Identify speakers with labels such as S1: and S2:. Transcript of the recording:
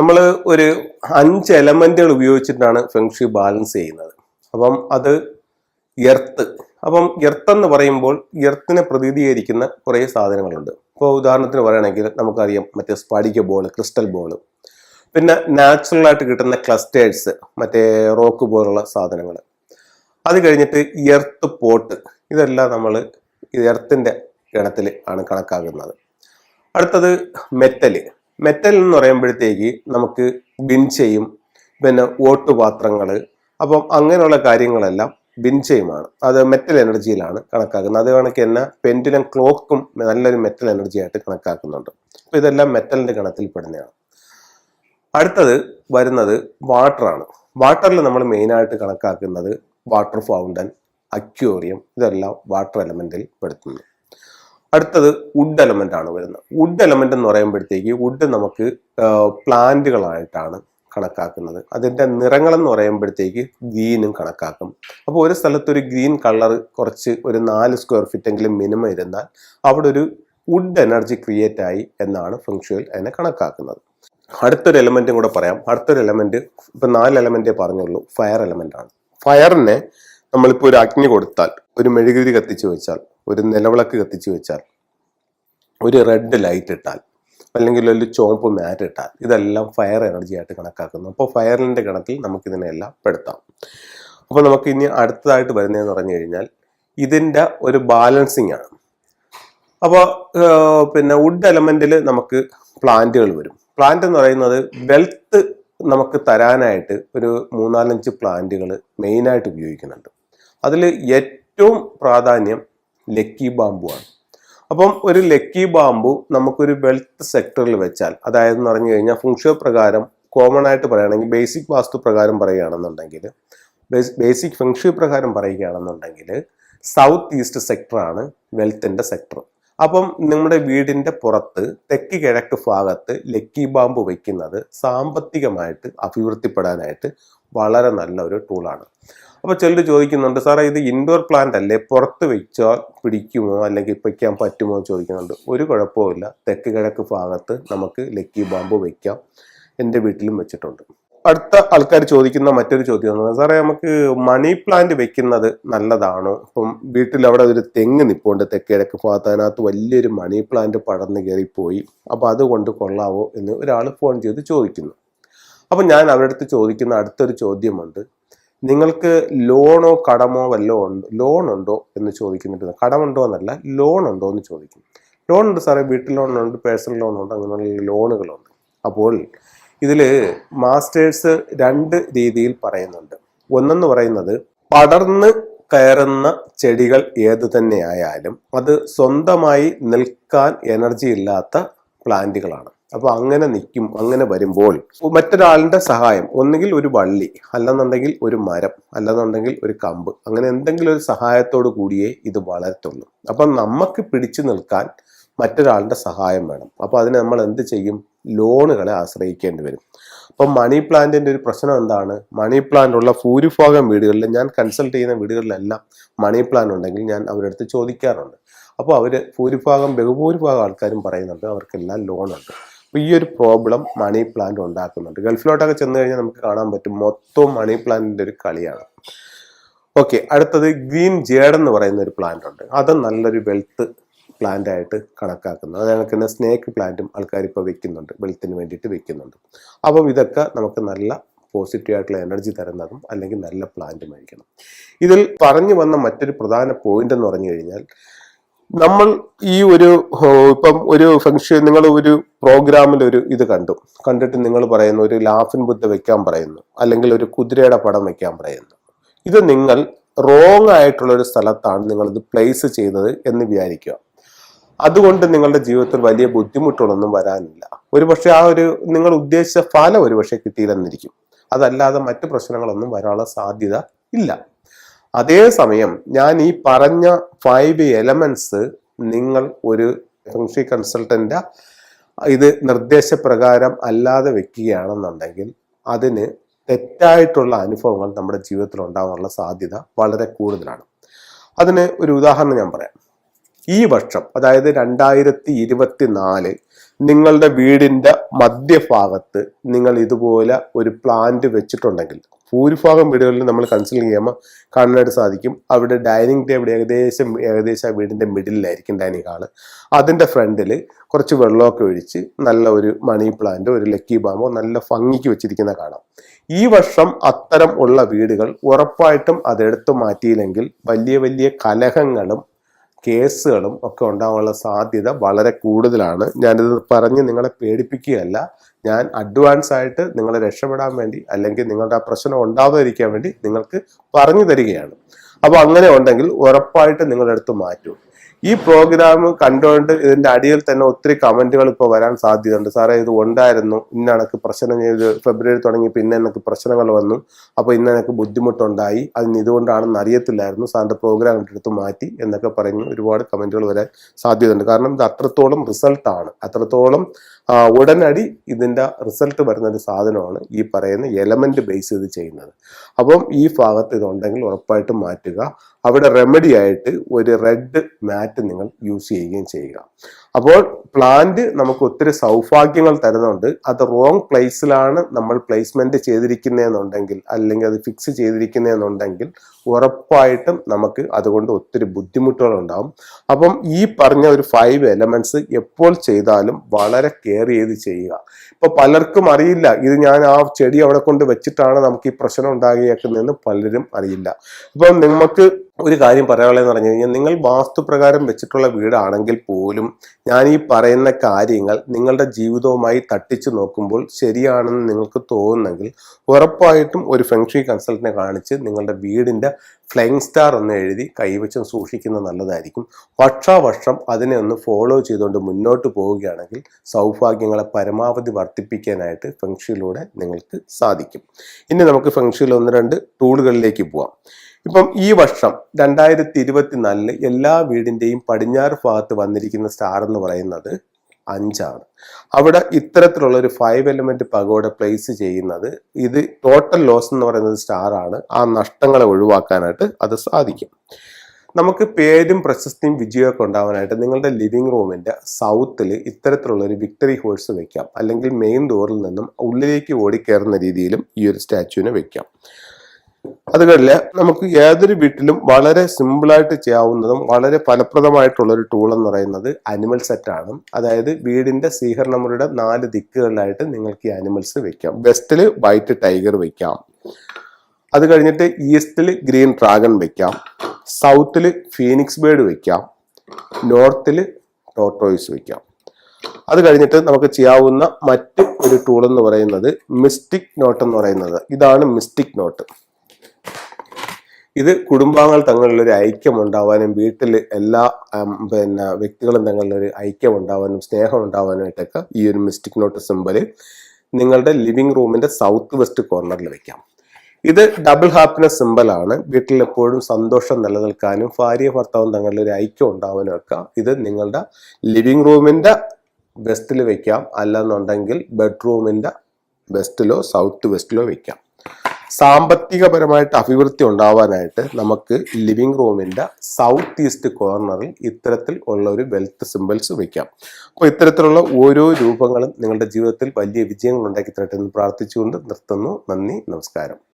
S1: നമ്മൾ ഒരു അഞ്ച് എലമെന്റുകൾ ഉപയോഗിച്ചിട്ടാണ് ഫെങ്ഷി ബാലൻസ് ചെയ്യുന്നത്. അപ്പം അത് എർത്ത് അപ്പം എർത്ത് എന്ന് പറയുമ്പോൾ എർത്തിനെ പ്രതിനിധീകരിക്കുന്ന കുറേ സാധനങ്ങളുണ്ട്. ഇപ്പോൾ ഉദാഹരണത്തിന് പറയുകയാണെങ്കിൽ നമുക്കറിയാം മറ്റേ സ്പാഡിക ബോൾ ക്രിസ്റ്റൽ ബോൾ പിന്നെ നാച്ചുറലായിട്ട് കിട്ടുന്ന ക്ലസ്റ്റേഴ്സ് മറ്റേ റോക്ക് പോലുള്ള സാധനങ്ങൾ. അത് കഴിഞ്ഞിട്ട് എർത്ത് പോട്ട് ഇതെല്ലാം നമ്മൾ എർത്തിന്റെ ഗണത്തിൽ ആണ് കണക്കാക്കുന്നത്. അടുത്തത് മെറ്റൽ മെറ്റൽ എന്ന് പറയുമ്പോഴത്തേക്ക് നമുക്ക് ബിൻചയും പിന്നെ ഓട്ടുപാത്രങ്ങൾ അപ്പം അങ്ങനെയുള്ള കാര്യങ്ങളെല്ലാം ബിൻചയുമാണ് അത് മെറ്റൽ എനർജിയിലാണ് കണക്കാക്കുന്നത്. അത് കണക്ക് തന്നെ പെൻഡുലം ക്ലോക്കും നല്ലൊരു മെറ്റൽ എനർജി ആയിട്ട് കണക്കാക്കുന്നുണ്ട്. അപ്പോൾ ഇതെല്ലാം മെറ്റലിന്റെ ഗണത്തിൽപ്പെടുന്നതാണ് അടുത്തത് വരുന്നത് വാട്ടറാണ് വാട്ടറിൽ നമ്മൾ മെയിനായിട്ട് കണക്കാക്കുന്നത് വാട്ടർ ഫൗണ്ടൻ അക്യൂറിയം ഇതെല്ലാം വാട്ടർ എലമെന്റിൽ പെടുത്തുന്നു. അടുത്തത് വുഡ് എലമെന്റ് ആണ് വരുന്നത്. വുഡ് എലമെന്റ് എന്ന് പറയുമ്പോഴത്തേക്ക് വുഡ് നമുക്ക് പ്ലാന്റുകളായിട്ടാണ് കണക്കാക്കുന്നത്. അതിന്റെ നിറങ്ങൾ എന്ന് പറയുമ്പോഴത്തേക്ക് ഗ്രീനും കണക്കാക്കും. അപ്പോൾ ഒരു സ്ഥലത്ത് ഒരു ഗ്രീൻ കളർ കുറച്ച് ഒരു നാല് സ്ക്വയർ ഫീറ്റ് എങ്കിലും മിനിമം ഇരുന്നാൽ അവിടെ ഒരു വുഡ് എനർജി ക്രിയേറ്റ് ആയി എന്നാണ് ഫംഗ്ഷുവൽ അതിനെ കണക്കാക്കുന്നത്. അടുത്തൊരു എലമെന്റും കൂടെ പറയാം. അടുത്തൊരു എലമെന്റ് ഇപ്പൊ നാല് എലമെന്റേ പറഞ്ഞുള്ളൂ. ഫയർ എലമെന്റ് ആണ്. ഫയറിനെ നമ്മളിപ്പോൾ ഒരു അഗ്നി കൊടുത്താൽ ഒരു മെഴുകുതിരി കത്തിച്ചു വെച്ചാൽ ഒരു നിലവിളക്ക് കത്തിച്ചു വെച്ചാൽ ഒരു റെഡ് ലൈറ്റ് ഇട്ടാൽ അല്ലെങ്കിൽ ഒരു ചുവപ്പ് മാറ്റ് ഇട്ടാൽ ഇതെല്ലാം ഫയർ എനർജി ആയിട്ട് കണക്കാക്കുന്നു. അപ്പോൾ ഫയറിന്റെ ഗണത്തിൽ നമുക്ക് ഇതിനെല്ലാം പെടുത്താം. അപ്പോൾ നമുക്ക് ഇനി അടുത്തതായിട്ട് വരുന്നതെന്ന് പറഞ്ഞു കഴിഞ്ഞാൽ ഇതിന്റെ ഒരു ബാലൻസിങ് ആണ്. അപ്പോൾ പിന്നെ വുഡ് എലമെന്റിൽ നമുക്ക് പ്ലാന്റുകൾ വരും. പ്ലാന്റ് എന്ന് പറയുന്നത് വെൽത്ത് നമുക്ക് തരാനായിട്ട് ഒരു മൂന്നാലഞ്ച് പ്ലാന്റുകൾ മെയിനായിട്ട് ഉപയോഗിക്കുന്നുണ്ട്. അതിൽ ഏറ്റവും പ്രാധാന്യം ലക്കി ബാമ്പു ആണ്. അപ്പം ഒരു ലക്കി ബാമ്പു നമുക്കൊരു വെൽത്ത് സെക്ടറിൽ വെച്ചാൽ അതായത് എന്ന് പറഞ്ഞു കഴിഞ്ഞാൽ ഫുങ്ഷോ പ്രകാരം കോമൺ ആയിട്ട് പറയുകയാണെങ്കിൽ ബേസിക് വാസ്തു പ്രകാരം പറയുകയാണെന്നുണ്ടെങ്കിൽ ബേസിക് ഫെങ്ഷു പ്രകാരം പറയുകയാണെന്നുണ്ടെങ്കിൽ സൗത്ത് ഈസ്റ്റ് സെക്ടറാണ് വെൽത്തിന്റെ സെക്ടർ അപ്പം നിങ്ങളുടെ വീടിന്റെ പുറത്ത് തെക്ക് കിഴക്ക് ഭാഗത്ത് ലക്കി ബാമ്പ് വയ്ക്കുന്നത് സാമ്പത്തികമായിട്ട് അഭിവൃദ്ധിപ്പെടാനായിട്ട് വളരെ നല്ല ഒരു ടൂളാണ് അപ്പോൾ ചിലർ ചോദിക്കുന്നുണ്ട് സാറേ ഇത് ഇൻഡോർ പ്ലാന്റ് അല്ലേ? പുറത്ത് വെച്ചാൽ പിടിക്കുമോ? അല്ലെങ്കിൽ വയ്ക്കാൻ പറ്റുമോ? എന്ന് ചോദിക്കുന്നുണ്ട്. ഒരു കുഴപ്പമില്ല തെക്ക് കിഴക്ക് ഭാഗത്ത് നമുക്ക് ലക്കി ബാമ്പ് വയ്ക്കാം എന്റെ വീട്ടിലും വെച്ചിട്ടുണ്ട്. അടുത്ത ആൾക്കാർ ചോദിക്കുന്ന മറ്റൊരു ചോദ്യം എന്ന് സാറേ നമുക്ക് മണി പ്ലാന്റ് വെക്കുന്നത് നല്ലതാണോ? ഇപ്പം വീട്ടിൽ അവിടെ ഒരു തെങ്ങ് നിപ്പുണ്ട് തെക്കിഴക്ക് ഭാഗത്ത്. അതിനകത്ത് വലിയൊരു മണി പ്ലാന്റ് പടർന്ന് കയറിപ്പോയി. അപ്പോൾ അതുകൊണ്ട് കൊള്ളാവോ എന്ന് ഒരാൾ ഫോൺ ചെയ്ത് ചോദിക്കുന്നു. അപ്പം ഞാൻ അവരുടെ അടുത്ത് ചോദിക്കുന്ന അടുത്തൊരു ചോദ്യമുണ്ട്. നിങ്ങൾക്ക് ലോണോ കടമോ വല്ലോ ഉണ്ട് ലോൺ ഉണ്ടോ എന്ന് ചോദിക്കുന്നുണ്ട് കടമുണ്ടോ എന്നല്ല ലോൺ ഉണ്ടോ എന്ന് ചോദിക്കും. ലോൺ ഉണ്ട് സാറേ വീട്ടിൽ ലോണുണ്ട് പേഴ്സണൽ ലോൺ ഉണ്ട് അങ്ങനെയുള്ള ലോണുകളുണ്ട്. അപ്പോൾ ഇതിൽ മാസ്റ്റേഴ്സ് രണ്ട് രീതിയിൽ പറയുന്നുണ്ട്. ഒന്നെന്ന് പറയുന്നത് പടർന്ന് കയറുന്ന ചെടികൾ ഏത് തന്നെയായാലും അത് സ്വന്തമായി നിൽക്കാൻ എനർജി ഇല്ലാത്ത പ്ലാന്റുകളാണ്. അപ്പൊ അങ്ങനെ നിൽക്കും അങ്ങനെ വരുമ്പോൾ മറ്റൊരാളിന്റെ സഹായം ഒന്നുകിൽ ഒരു വള്ളി അല്ലെന്നുണ്ടെങ്കിൽ ഒരു മരം അല്ലെന്നുണ്ടെങ്കിൽ ഒരു കമ്പ് അങ്ങനെ എന്തെങ്കിലും ഒരു സഹായത്തോടു കൂടിയേ ഇത് വളരത്തുള്ളൂ അപ്പൊ നമുക്ക് പിടിച്ചു നിൽക്കാൻ മറ്റൊരാളുടെ സഹായം വേണം. അപ്പൊ അതിന് നമ്മൾ എന്ത് ചെയ്യും? ലോണുകളെ ആശ്രയിക്കേണ്ടി വരും. അപ്പം മണി പ്ലാന്റിന്റെ ഒരു പ്രശ്നം എന്താണ്? മണി പ്ലാന്റ് ഉള്ള ഭൂരിഭാഗം വീടുകളിൽ ഞാൻ കൺസൾട്ട് ചെയ്യുന്ന വീടുകളിലെല്ലാം മണി പ്ലാൻ ഉണ്ടെങ്കിൽ ഞാൻ അവരുടെ അടുത്ത് ചോദിക്കാറുണ്ട്. അപ്പോൾ അവർ ഭൂരിഭാഗം ബഹുഭൂരിഭാഗം ആൾക്കാരും പറയുന്നുണ്ട് അവർക്കെല്ലാം ലോൺ ഉണ്ട് ഈ ഒരു പ്രോബ്ലം മണി പ്ലാന്റ് ഉണ്ടാക്കുന്നുണ്ട്. ഗൾഫിലോട്ടൊക്കെ ചെന്ന് കഴിഞ്ഞാൽ നമുക്ക് കാണാൻ പറ്റും മൊത്തം മണി പ്ലാന്റിന്റെ ഒരു കളിയാണ്. ഓക്കെ അടുത്തത് ഗ്രീൻ ജേഡ് എന്ന് പറയുന്ന ഒരു പ്ലാന്റ് ഉണ്ട്. അത് നല്ലൊരു വെൽത്ത് പ്ലാന്റ് ആയിട്ട് കണക്കാക്കുന്നു. അത് കണക്ക് തന്നെ സ്നേക്ക് പ്ലാന്റും ആൾക്കാർ ഇപ്പോൾ വെക്കുന്നുണ്ട്. വെൽത്തിന് വേണ്ടിയിട്ട് വെക്കുന്നുണ്ട്. അപ്പം ഇതൊക്കെ നമുക്ക് നല്ല പോസിറ്റീവ് ആയിട്ടുള്ള എനർജി തരുന്നതും അല്ലെങ്കിൽ നല്ല പ്ലാന്റും മേടിക്കണം ഇതിൽ പറഞ്ഞു വന്ന മറ്റൊരു പ്രധാന പോയിന്റ് എന്ന് പറഞ്ഞു കഴിഞ്ഞാൽ നമ്മൾ ഈ ഒരു ഇപ്പം ഒരു ഫംഗ്ഷൻ നിങ്ങൾ ഒരു പ്രോഗ്രാമിൽ ഒരു ഇത് കണ്ടു. കണ്ടിട്ട് നിങ്ങൾ പറയുന്നു ഒരു ലാഫിൻ ബുദ്ധ വെക്കാൻ പറയുന്നു അല്ലെങ്കിൽ ഒരു കുതിരയുടെ പടം വെക്കാൻ പറയുന്നു. ഇത് നിങ്ങൾ റോങ് ആയിട്ടുള്ള ഒരു സ്ഥലത്താണ് നിങ്ങൾ ഇത് പ്ലേസ് ചെയ്തത് എന്ന് വിചാരിക്കുക. അതുകൊണ്ട് നിങ്ങളുടെ ജീവിതത്തിൽ വലിയ ബുദ്ധിമുട്ടുകളൊന്നും വരാനില്ല. ഒരുപക്ഷെ ആ ഒരു നിങ്ങൾ ഉദ്ദേശിച്ച ഫലം ഒരുപക്ഷെ കിട്ടിയില്ലെന്നിരിക്കും. അതല്ലാതെ മറ്റു പ്രശ്നങ്ങളൊന്നും വരാനുള്ള സാധ്യത ഇല്ല. അതേസമയം ഞാൻ ഈ പറഞ്ഞ ഫൈവ് എലമെന്റ്സ് നിങ്ങൾ ഒരു ഫംഗ്ഷി കൺസൾട്ടന്റ് ഇത് നിർദ്ദേശപ്രകാരം അല്ലാതെ വെക്കുകയാണെന്നുണ്ടെങ്കിൽ അതിന് തെറ്റായിട്ടുള്ള അനുഭവങ്ങൾ നമ്മുടെ ജീവിതത്തിൽ ഉണ്ടാകാനുള്ള സാധ്യത വളരെ കൂടുതലാണ്. അതിന് ഒരു ഉദാഹരണം ഞാൻ പറയാം. ഈ വർഷം അതായത് രണ്ടായിരത്തി ഇരുപത്തി നാല് നിങ്ങളുടെ വീടിന്റെ മധ്യഭാഗത്ത് നിങ്ങൾ ഇതുപോലെ ഒരു പ്ലാന്റ് വെച്ചിട്ടുണ്ടെങ്കിൽ ഭൂരിഭാഗം വീടുകളിൽ നമ്മൾ കൺസൾട്ട് ചെയ്യുമ്പോൾ കാണാനായിട്ട് സാധിക്കും. അവിടെ ഡൈനിങ് ടേബിൾ ഏകദേശം ഏകദേശം ആ വീടിന്റെ മിഡിലായിരിക്കും ഡൈനിങ് ഹാൾ അതിന്റെ ഫ്രണ്ടിൽ കുറച്ച് വെള്ളമൊക്കെ ഒഴിച്ച് നല്ല ഒരു മണി പ്ലാന്റോ ഒരു ലക്കി ബാമോ നല്ല ഭംഗിക്ക് വെച്ചിരിക്കുന്ന കാണാം. ഈ വർഷം അത്തരം ഉള്ള വീടുകൾ ഉറപ്പായിട്ടും അതെടുത്തു മാറ്റിയില്ലെങ്കിൽ വലിയ വലിയ കലഹങ്ങളും കേസുകളും ഒക്കെ ഉണ്ടാകാനുള്ള സാധ്യത വളരെ കൂടുതലാണ്. ഞാനിത് പറഞ്ഞ് നിങ്ങളെ പേടിപ്പിക്കുകയല്ല. ഞാൻ അഡ്വാൻസ് ആയിട്ട് നിങ്ങളെ രക്ഷപ്പെടാൻ വേണ്ടി അല്ലെങ്കിൽ നിങ്ങളുടെ ആ പ്രശ്നം ഉണ്ടാകാതിരിക്കാൻ വേണ്ടി നിങ്ങൾക്ക് പറഞ്ഞു തരികയാണ്. അപ്പോൾ അങ്ങനെ ഉണ്ടെങ്കിൽ ഉറപ്പായിട്ട് നിങ്ങളുടെ അടുത്ത് മാറ്റൂ. ഈ പ്രോഗ്രാം കണ്ടുകൊണ്ട് ഇതിന്റെ അടിയിൽ തന്നെ ഒത്തിരി കമന്റുകൾ ഇപ്പോൾ വരാൻ സാധ്യതയുണ്ട്. സാറേ ഇത് ഉണ്ടായിരുന്നു. ഇന്ന എനിക്ക് പ്രശ്നം ചെയ്ത് ഫെബ്രുവരി തുടങ്ങി. പിന്നെ എനിക്ക് പ്രശ്നങ്ങൾ വന്നു. അപ്പോൾ ഇന്ന് എനിക്ക് ബുദ്ധിമുട്ടുണ്ടായി. അതിന് ഇതുകൊണ്ടാണെന്ന് അറിയത്തില്ലായിരുന്നു. സാറിന്റെ പ്രോഗ്രാം എടുത്ത് മാറ്റി എന്നൊക്കെ പറഞ്ഞ് ഒരുപാട് കമന്റുകൾ വരാൻ സാധ്യതയുണ്ട്. കാരണം ഇത് അത്രത്തോളം റിസൾട്ടാണ് അത്രത്തോളം ഉടനടി ഇതിന്റെ റിസൾട്ട് വരുന്ന ഒരു സാധനമാണ് ഈ പറയുന്ന എലമെന്റ് ബേസ് ചെയ്ത് ചെയ്യുന്നത്. അപ്പം ഈ ഭാഗത്ത് ഇതുണ്ടെങ്കിൽ ഉറപ്പായിട്ടും മാറ്റുക. അവിടെ റെമഡി ആയിട്ട് ഒരു റെഡ് മാറ്റ് നിങ്ങൾ യൂസ് ചെയ്യുകയും ചെയ്യുക. അപ്പോൾ പ്ലാന്റ് നമുക്ക് ഒത്തിരി സൗഭാഗ്യങ്ങൾ തരുന്നുണ്ട്. അത് റോങ് പ്ലേസിലാണ് നമ്മൾ പ്ലേസ്മെന്റ് ചെയ്തിരിക്കുന്നതെന്നുണ്ടെങ്കിൽ അല്ലെങ്കിൽ അത് ഫിക്സ് ചെയ്തിരിക്കുന്നതെന്നുണ്ടെങ്കിൽ ഉറപ്പായിട്ടും നമുക്ക് അതുകൊണ്ട് ഒത്തിരി ബുദ്ധിമുട്ടുകൾ ഉണ്ടാവും അപ്പം ഈ പറഞ്ഞ ഒരു ഫൈവ് എലമെന്റ്സ് എപ്പോൾ ചെയ്താലും വളരെ കെയർ ചെയ്ത് ചെയ്യുക. ഇപ്പൊ പലർക്കും അറിയില്ല ഇത് ഞാൻ ആ ചെടി അവിടെ കൊണ്ട് വെച്ചിട്ടാണ് നമുക്ക് ഈ പ്രശ്നം ഉണ്ടാകിയേക്കുന്നതെന്ന് പലരും അറിയില്ല. ഇപ്പം നമുക്ക് ഒരു കാര്യം പറയാനുള്ളതെന്ന് പറഞ്ഞു കഴിഞ്ഞാൽ നിങ്ങൾ വാസ്തുപ്രകാരം വെച്ചിട്ടുള്ള വീടാണെങ്കിൽ പോലും ഞാൻ ഈ പറയുന്ന കാര്യങ്ങൾ നിങ്ങളുടെ ജീവിതവുമായി തട്ടിച്ചു നോക്കുമ്പോൾ ശരിയാണെന്ന് നിങ്ങൾക്ക് തോന്നുന്നെങ്കിൽ ഉറപ്പായിട്ടും ഒരു ഫെങ്ഷി കൺസൾട്ടിനെ കാണിച്ച് നിങ്ങളുടെ വീടിന്റെ ഫ്ലൈങ് സ്റ്റാർ ഒന്ന് എഴുതി കൈവച്ചം സൂക്ഷിക്കുന്നത് നല്ലതായിരിക്കും. വർഷാവർഷം അതിനെ ഒന്ന് ഫോളോ ചെയ്തുകൊണ്ട് മുന്നോട്ട് പോവുകയാണെങ്കിൽ സൗഭാഗ്യങ്ങളെ പരമാവധി വർദ്ധിപ്പിക്കാനായിട്ട് ഫെങ്ഷിയിലൂടെ നിങ്ങൾക്ക് സാധിക്കും. ഇനി നമുക്ക് ഫെങ്ഷിയിൽ ഒന്ന് രണ്ട് ടൂളുകളിലേക്ക് പോവാം. ഇപ്പം ഈ വർഷം രണ്ടായിരത്തി ഇരുപത്തിനാലിൽ എല്ലാ വീടിന്റെയും പടിഞ്ഞാറ് ഭാഗത്ത് വന്നിരിക്കുന്ന സ്റ്റാർ എന്ന് പറയുന്നത് അഞ്ചാണ്. അവിടെ ഇത്തരത്തിലുള്ള ഒരു ഫൈവ് എലമെന്റ് പകോട പ്ലേസ് ചെയ്യുന്നത് ഇത് ടോട്ടൽ ലോസ് എന്ന് പറയുന്നത് സ്റ്റാർ ആണ്. ആ നഷ്ടങ്ങളെ ഒഴിവാക്കാനായിട്ട് അത് സാധിക്കും. നമുക്ക് പേരും പ്രശസ്തിയും വിജയമൊക്കെ ഉണ്ടാവാനായിട്ട് നിങ്ങളുടെ ലിവിംഗ് റൂമിന്റെ സൗത്തിൽ ഇത്തരത്തിലുള്ള ഒരു വിക്ടറി ഹോഴ്സ് വെക്കാം. അല്ലെങ്കിൽ മെയിൻ ഡോറിൽ നിന്നും ഉള്ളിലേക്ക് ഓടിക്കയറുന്ന രീതിയിലും ഈ ഒരു സ്റ്റാച്ചുവിനെ വെക്കാം. അത് കഴിഞ്ഞ നമുക്ക് ഏതൊരു വീട്ടിലും വളരെ സിമ്പിളായിട്ട് ചെയ്യാവുന്നതും വളരെ ഫലപ്രദമായിട്ടുള്ള ഒരു ടൂൾ എന്ന് പറയുന്നത് അനിമൽ ആണ്. അതായത് വീടിന്റെ സ്വീകരണമുറിയുടെ നാല് ദിക്കുകളിലായിട്ട് നിങ്ങൾക്ക് ഈ അനിമൽസ് വെക്കാം. വെസ്റ്റിൽ വൈറ്റ് ടൈഗർ വെക്കാം. അത് കഴിഞ്ഞിട്ട് ഈസ്റ്റിൽ ഗ്രീൻ ഡ്രാഗൺ വെക്കാം. സൗത്തിൽ ഫീനിക്സ് ബേർഡ് വെക്കാം. നോർത്തിൽ ടോട്ടോയ്സ് വെക്കാം. അത് കഴിഞ്ഞിട്ട് നമുക്ക് ചെയ്യാവുന്ന മറ്റ് ഒരു ടൂൾ എന്ന് പറയുന്നത് മിസ്റ്റിക് നോട്ട് എന്ന് പറയുന്നത്. ഇതാണ് മിസ്റ്റിക് നോട്ട് ഇത് കുടുംബാംഗങ്ങൾ തങ്ങളിൽ ഒരു ഐക്യം ഉണ്ടാവാനും വീട്ടിൽ എല്ലാ പിന്നെ വ്യക്തികളും തങ്ങളിൽ ഒരു ഐക്യം ഉണ്ടാവാനും സ്നേഹം ഉണ്ടാവാനായിട്ടൊക്കെ ഈ ഒരു മിസ്റ്റിക് നോട്ട് സിമ്പൽ നിങ്ങളുടെ ലിവിംഗ് റൂമിന്റെ സൗത്ത് വെസ്റ്റ് കോർണറിൽ വെക്കാം. ഇത് ഡബിൾ ഹാപ്പിനെസ് സിമ്പലാണ് വീട്ടിൽ എപ്പോഴും സന്തോഷം നിലനിൽക്കാനും ഭാര്യ ഭർത്താവും തങ്ങളിൽ ഒരു ഐക്യം ഉണ്ടാവാനും ഒക്കെ ഇത് നിങ്ങളുടെ ലിവിംഗ് റൂമിന്റെ വെസ്റ്റിൽ വെക്കാം. അല്ലെന്നുണ്ടെങ്കിൽ ബെഡ്റൂമിന്റെ വെസ്റ്റിലോ സൗത്ത് വെസ്റ്റിലോ വെക്കാം. സാമ്പത്തികപരമായിട്ട് അഭിവൃദ്ധി ഉണ്ടാവാനായിട്ട് നമുക്ക് ലിവിംഗ് റൂമിന്റെ സൗത്ത് ഈസ്റ്റ് കോർണറിൽ ഇത്തരത്തിൽ ഉള്ള ഒരു വെൽത്ത് സിമ്പിൾസ് വയ്ക്കാം അപ്പോൾ ഇത്തരത്തിലുള്ള ഓരോ രൂപങ്ങളും നിങ്ങളുടെ ജീവിതത്തിൽ വലിയ വിജയങ്ങൾ ഉണ്ടാക്കി തരട്ടെ എന്ന് പ്രാർത്ഥിച്ചുകൊണ്ട് നിർത്തുന്നു. നന്ദി നമസ്കാരം.